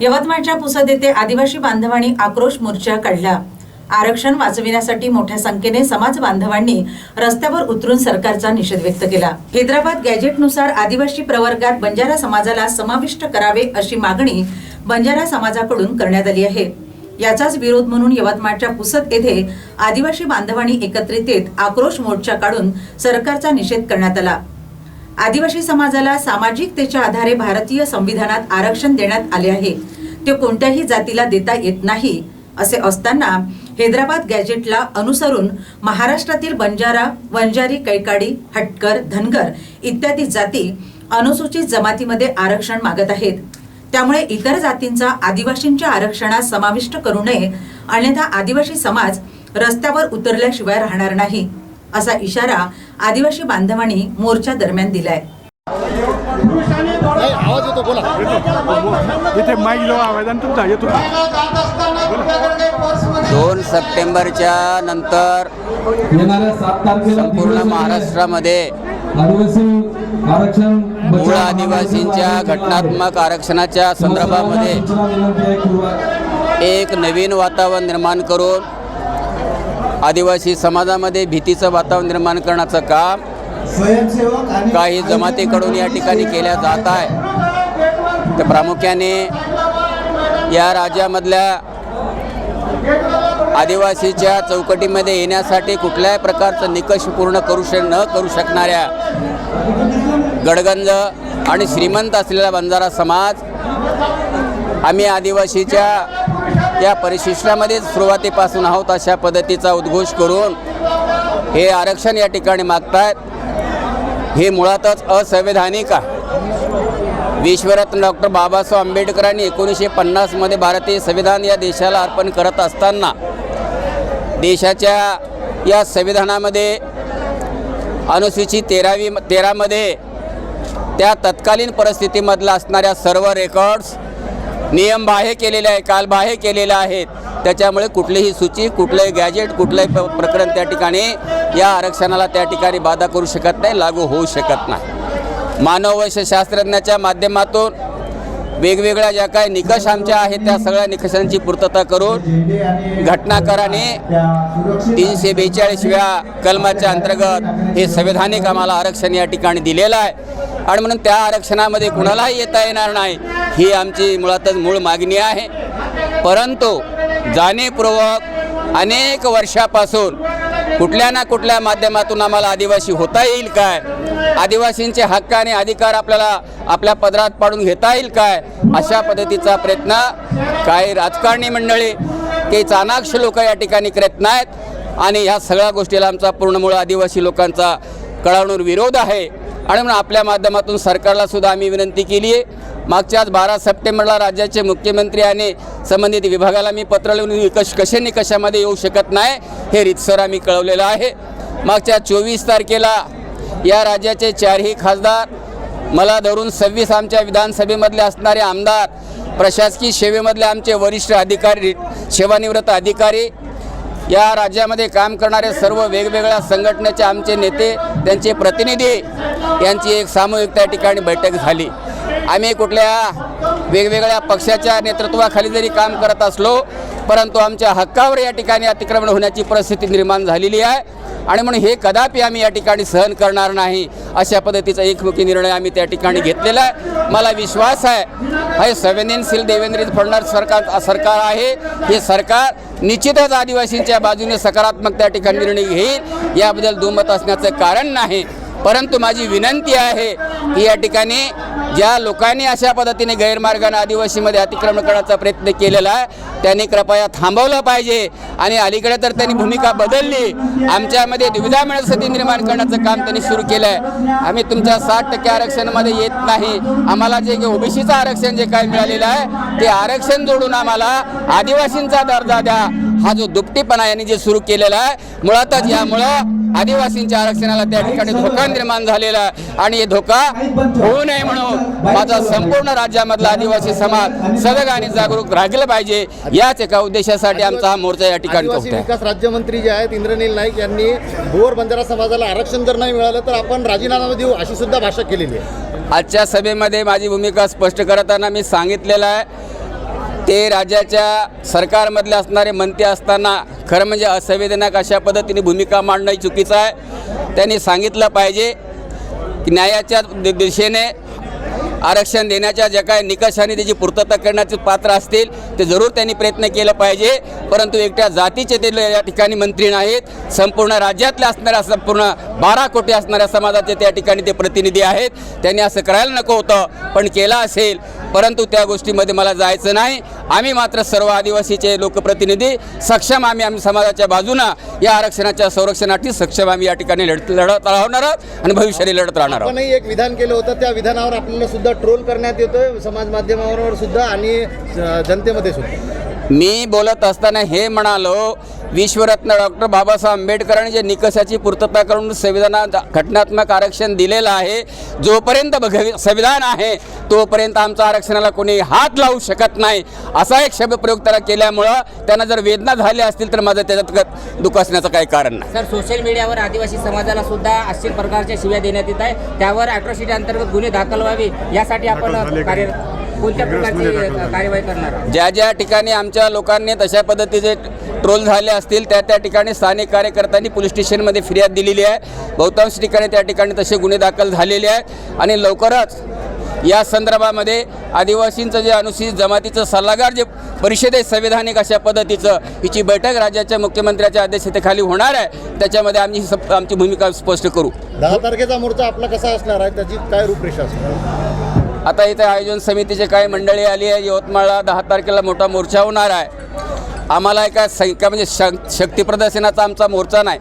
यवतमाळच्या पुसद येथे आदिवासी बांधवांनी आक्रोश मोर्चा काढला. आरक्षण वाचविण्यासाठी मोठ्या संख्येने समाज बांधवांनी रस्त्यावर उतरून सरकारचा निषेध व्यक्त केला. हैदराबाद गॅजेटनुसार आदिवासी प्रवर्गात बंजारा समाजाला समाविष्ट करावे अशी मागणी बंजारा समाजाकडून करण्यात आली आहे. याचाच विरोध म्हणून यवतमाळच्या पुसद येथे आदिवासी बांधवांनी एकत्रित येत आक्रोश मोर्चा काढून सरकारचा निषेध करण्यात आला. आदिवासी समाजाला सामाजिकतेच्या आधारे भारतीय संविधानात आरक्षण देण्यात आले आहे. ते कोणत्याही जातीला देता येत नाही असे असताना हैदराबाद गॅजेटला अनुसरून महाराष्ट्रातील बंजारा वंजारी कैकाडी हटकर धनगर इत्यादी जाती अनुसूचित जमातीमध्ये आरक्षण मागत आहेत. त्यामुळे इतर जातींचा आदिवासींच्या आरक्षणात समाविष्ट करू नये अन्यथा आदिवासी समाज रस्त्यावर उतरल्याशिवाय राहणार नाही असा इशारा आदिवासी बांधवांनी मोर्चा दरम्यान दिलाय. आवाज येतो बोला. इथे माईक जवळ आवाज आणि तुमचा येतो. दोन सप्टेंबरच्या नंतर येणाऱ्या सात तारखेला संपूर्ण महाराष्ट्रामध्ये आदिवासी आरक्षण मूळ आदिवासींच्या घटनात्मक आरक्षणाच्या संदर्भामध्ये एक नवीन वातावरण निर्माण करून आदिवासी समाजामध्ये भीतीचं वातावरण निर्माण करण्याचं काम काही जमातीकडून या ठिकाणी केल्या जात आहे. तर प्रामुख्याने या राज्यामधल्या आदिवासीच्या चौकटीमध्ये येण्यासाठी कुठल्याही प्रकारचं निकष पूर्ण करू श न करू शकणाऱ्या गडगंज आणि श्रीमंत असलेला बंजारा समाज आम्ही आदिवासीच्या या परिशिष्टामध्येच सुरुवातीपासून आहोत अशा पद्धतीचा उद्घोष करून हे आरक्षण या ठिकाणी मागतायत. हे मुळातच असंवैधानिक आहे. विश्वरत्न डॉक्टर बाबासाहेब आंबेडकरांनी एकोणीसशे पन्नासमध्ये भारतीय संविधान या देशाला अर्पण करत असताना देशाच्या या संविधानामध्ये अनुसूचित तेरावी तेरामध्ये त्या तत्कालीन परिस्थितीमधला असणाऱ्या सर्व रेकॉर्ड्स नियम बाह्य केलेले आहे कालबाह्य केलेले आहेत. त्याच्यामुळे कुठलीही सूची कुठलंही गॅजेट कुठलंही प प्रकरण त्या ठिकाणी या आरक्षणाला त्या ठिकाणी बाधा करू शकत नाही लागू होऊ शकत नाही. मानववंशशास्त्रज्ञाच्या माध्यमातून वेगवेगळ्या ज्या काही निकष आमच्या आहेत त्या सगळ्या निकषांची पूर्तता करून घटनाकाराने तीनशे बेचाळीसव्या कलमाच्या अंतर्गत हे संवैधानिक आम्हाला आरक्षण या ठिकाणी दिलेलं आहे. आणि म्हणून त्या आरक्षणामध्ये कुणालाही येता येणार नाही ही आमची मुळातच मूळ मागणी आहे. परंतु जाणीवपूर्वक अनेक वर्षापासून कुठल्या ना कुठल्या माध्यमातून आम्हाला आदिवासी होता येईल काय? आदिवासींचे हक्क आणि अधिकार आपल्याला आपल्या पदरात पाडून घेता येईल काय? अशा पद्धतीचा प्रयत्न काही राजकारणी मंडळी काही चाणाक्ष लोक या ठिकाणी प्रयत्न आहेत आणि ह्या सगळ्या गोष्टीला आमचा पूर्णमूळ आदिवासी लोकांचा कळावणूर विरोध आहे. आणि म्हणून आपल्या माध्यमातून सरकारला सुद्धा आम्ही विनंती केली आहे. मागच्याच बारा सप्टेंबरला राज्याचे मुख्यमंत्री आणि संबंधित विभागाला मी पत्र लिहून निकष कसे निकषामध्ये येऊ शकत नाही हे रितसर आम्ही कळवलेलं आहे. मागच्या चोवीस तारखेला या राज्याचे चारही खासदार मला धरून सव्वीस आमच्या विधानसभेमधले असणारे आमदार प्रशासकीय सेवेमधले आमचे वरिष्ठ अधिकारी सेवानिवृत्त अधिकारी या राज्यामध्ये काम करणारे सर्व वेगवेगळ्या संघटनेचे आमचे नेते त्यांचे प्रतिनिधी यांची एक सामूहिक त्या ठिकाणी बैठक झाली. आम्ही कुठल्या वेगवेगळ्या पक्षाच्या नेतृत्वाखाली जरी काम करत असलो परंतु आमच्या हक्कावर या ठिकाणी अतिक्रमण होण्याची परिस्थिती निर्माण झालेली आहे. आणि म्हणून हे कदापि आम्ही या ठिकाणी सहन करणार नाही अशा पद्धतीचा एकमुखी निर्णय आम्ही त्या ठिकाणी घेतलेला आहे. मला विश्वास आहे हे संवेदनशील देवेंद्र फडणवीस सरकार सरकार आहे. हे सरकार निश्चितच आदिवासींच्या बाजूने सकारात्मक त्या ठिकाणी निर्णय घेईल. याबद्दल दुमत असण्याचं कारण नाही. परंतु माझी विनंती आहे की या ठिकाणी ज्या लोकांनी अशा पद्धतीने गैरमार्गाने आदिवासीमध्ये अतिक्रमण करण्याचा प्रयत्न केलेला आहे त्यांनी कृपया थांबवलं पाहिजे. आणि अलीकडे तर त्यांनी भूमिका बदलली. आमच्यामध्ये दुविधा मिळण्यासाठी निर्माण करण्याचं काम त्यांनी सुरू केलं आहे आम्ही तुमच्या साठ टक्के आरक्षणामध्ये येत नाही. आम्हाला जे ओबीसीचं आरक्षण जे काय मिळालेलं आहे ते आरक्षण जोडून आम्हाला आदिवासींचा दर्जा द्या. हा जो दुपटीपणा यांनी जे सुरू केलेला आहे मुळातच यामुळं आदिवासींच्या आरक्षणाला त्या ठिकाणी धोका निर्माण झालेला आहे. आणि हे धोका होऊ नये म्हणून माझा संपूर्ण राज्यामधला आदिवासी समाज सजग आणि जागरूक राहिलं पाहिजे याच एका उद्देशासाठी आमचा हा मोर्चा या ठिकाणी विकास राज्यमंत्री जे आहेत इंद्रनील नाईक यांनी भुवर बंजारा समाजाला आरक्षण जर नाही मिळालं तर आपण राजीनामा देऊ अशी सुद्धा भाषा केलेली आहे. आजच्या सभेमध्ये माझी भूमिका स्पष्ट करताना मी सांगितलेलं आहे ते राज्याच्या सरकारमधले असणारे मंत्री असताना खरं म्हणजे असंवेदनक अशा पद्धतीने भूमिका मांडणं चुकीचं आहे. त्यांनी सांगितलं पाहिजे की न्यायाच्या दिशेने आरक्षण देण्याच्या ज्या काही निकषाने त्याची पूर्तता करण्याचे पात्र असतील ते जरूर त्यांनी प्रयत्न केला पाहिजे. परंतु एकट्या जातीचे ते या ठिकाणी मंत्री नाहीत. संपूर्ण राज्यातल्या असणाऱ्या संपूर्ण बारा कोटी असणाऱ्या समाजाचे त्या ठिकाणी ते प्रतिनिधी आहेत. त्यांनी असं करायला नको होतं पण केलं असेल परंतु त्या गोष्टीमध्ये मला जायचं नाही. आम्ही मात्र सर्व आदिवासीचे लोकप्रतिनिधी सक्षम आम्ही आम्ही समाजाच्या बाजूनं या आरक्षणाच्या संरक्षणासाठी सक्षम आम्ही या ठिकाणी लढत लढत राहणार आहोत आणि भविष्याने लढत राहणार आहोत. एक विधान केलं होतं त्या विधानावर आपल्याला सुद्धा ट्रोल करण्यात येतोय. समाज माध्यमावर सुद्धा आणि जनतेमध्ये सुद्धा. मी बोलत असताना हे म्हणालो विश्वरत्न डॉक्टर बाबासाहेब आंबेडकरांनी जे निकषाची पूर्तता करून संविधानात घटनात्मक आरक्षण दिलेलं आहे जोपर्यंत भगवी संविधान आहे तोपर्यंत आमच्या आरक्षणाला कोणी हात लावू शकत नाही. असा एक शब्दप्रयोग त्याला केल्यामुळं त्यांना जर वेदना झाल्या असतील तर माझं त्याच्यात दुःख असण्याचं काही कारण नाही. सर सोशल मीडियावर आदिवासी समाजाला सुद्धा अशा प्रकारच्या शिव्या देण्यात येत आहे त्यावर अॅट्रॉसिटी अंतर्गत गुन्हे दाखल व्हावे यासाठी आपण कार्य कोणत्या प्रकारची कार्यवाही करणार? ज्या ज्या ठिकाणी आमच्या लोकांनी तशा पद्धतीचे ट्रोल झाले असतील त्या त्या ठिकाणी स्थानिक कार्यकर्त्यांनी पोलीस स्टेशनमध्ये फिर्याद दिलेली आहे. बहुतांश ठिकाणी त्या ठिकाणी तसे गुन्हे दाखल झालेले आहेत. आणि लवकरच या संदर्भामध्ये आदिवासींचं जे अनुसूचित जमातीचं सल्लागार जे परिषद आहे संविधानिक अशा पद्धतीचं हिची बैठक राज्याच्या मुख्यमंत्र्याच्या अध्यक्षतेखाली होणार आहे. त्याच्यामध्ये आम्ही ही आमची भूमिका स्पष्ट करू. दहा तारखेचा मोर्चा आपला कसा असणार आहे? त्याची काय रूपरेषा असणार आता इथे आयोजन समितीचे काही मंडळी आली आहे. यवतमाळला दहा तारखेला मोठा मोर्चा होणार आहे. आम्हाला एका संख्या म्हणजे शक शक्तीप्रदर्शनाचा आमचा मोर्चा नाही.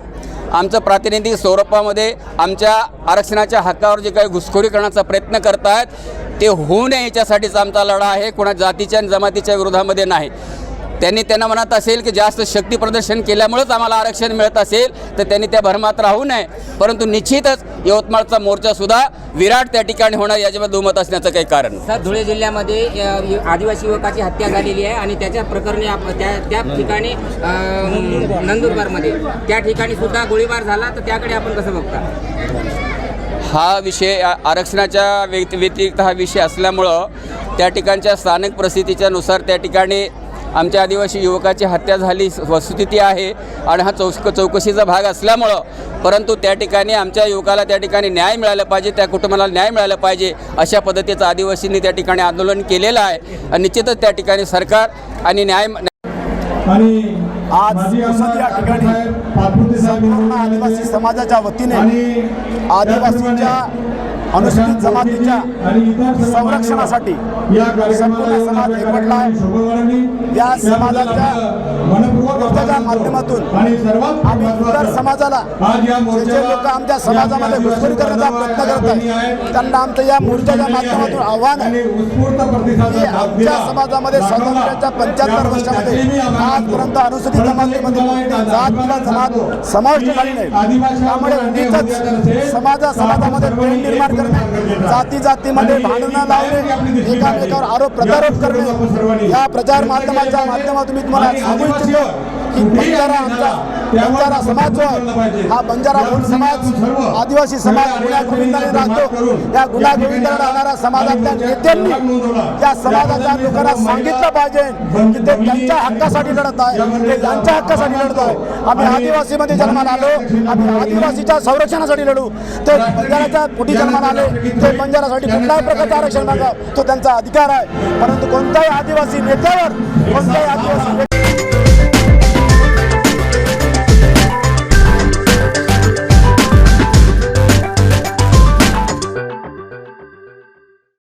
आमचं प्रातिनिधिक स्वरूपामध्ये आमच्या आरक्षणाच्या हक्कावर जे काही घुसखोरी करण्याचा प्रयत्न करत आहेत ते होऊ नये याच्यासाठीच आमचा लढा आहे. कोणा जातीच्या आणि जमातीच्या विरोधामध्ये नाही. त्यांनी त्यांना म्हणत असेल की जास्त शक्ती प्रदर्शन केल्यामुळेच आम्हाला आरक्षण मिळत असेल तर त्यांनी त्या भरमात राहू नये. परंतु निश्चितच यवतमाळचा मोर्चासुद्धा विराट त्या ठिकाणी होणार याच्यामध्ये दुमत असण्याचं काही कारण. सर धुळे जिल्ह्यामध्ये आदिवासी युवकाची हत्या झालेली आहे आणि त्याच्या प्रकरणी त्या त्या ठिकाणी नंदुरबारमध्ये. त्या ठिकाणी सुद्धा गोळीबार झाला तर त्याकडे आपण कसं बघता? हा विषय आरक्षणाच्या व्यति व्यतिरिक्त हा विषय असल्यामुळं त्या ठिकाणच्या स्थानिक परिस्थितीच्या नुसार त्या ठिकाणी आमच्या आदिवासी युवकाची हत्या झाली वस्तुस्थिती आहे आणि हा चौक चौकशीचा भाग असल्यामुळं परंतु त्या ठिकाणी आमच्या युवकाला त्या ठिकाणी न्याय मिळाला पाहिजे त्या कुटुंबाला न्याय मिळाला पाहिजे अशा पद्धतीचं आदिवासींनी त्या ठिकाणी आंदोलन केलेलं आहे. आणि निश्चितच त्या ठिकाणी सरकार आणि न्याय आणि आज या ठिकाणी आदिवासी समाजाच्या वतीने आदिवासींच्या अनुसूचित जमातीच्या संरक्षणासाठी संपूर्ण समाज एकवटला आहे. या समाजाच्या मोर्चाच्या. माध्यमातून आम्ही महत्त्वाचं, समाजाला जे लोक आमच्या समाजामध्ये घुसखोरी करण्याचा प्रयत्न करत आहेत. त्यांना आमचं या मोर्चाच्या माध्यमातून आव्हान आहे की आमच्या समाजामध्ये स्वातंत्र्याच्या पंच्याहत्तर वर्षामध्ये आजपर्यंत अनुसूचित जमातीमध्ये जात किंवा जमात समाविष्ट झाली नाही त्यामुळे उगीचच समाजा समाजामध्ये प्रेम निर्माण करणे जाती जातीमध्ये भांडणं लावणे एकामेकावर आरोप प्रत्यारोप करणे. या प्रचार माध्यमाच्या माध्यमातून मी तुम्हाला सांगू इच्छितो बंजारा आमचा बंजारा समाज जो आहे हा बंजारा मूळ समाज आदिवासी समाज गुन्हा गोविंदाने राहतो. या गुन्हा गोविंदाने राहणाऱ्या समाजातल्या नेत्यांनी या समाजाच्या लोकांना सांगितलं पाहिजे की ते त्यांच्या हक्कासाठी लढत आहे. ते त्यांच्या हक्कासाठी लढत आहे. आम्ही आदिवासीमध्ये जन्माला आलो. आम्ही आदिवासीच्या संरक्षणासाठी लढू. ते बंजाराच्या पोटी जन्माला आले. ते बंजारासाठी कुठल्याही प्रकारचं आरक्षण मागावं. तो त्यांचा अधिकार आहे. परंतु कोणत्याही आदिवासी नेत्यावर कोणत्याही आदिवासी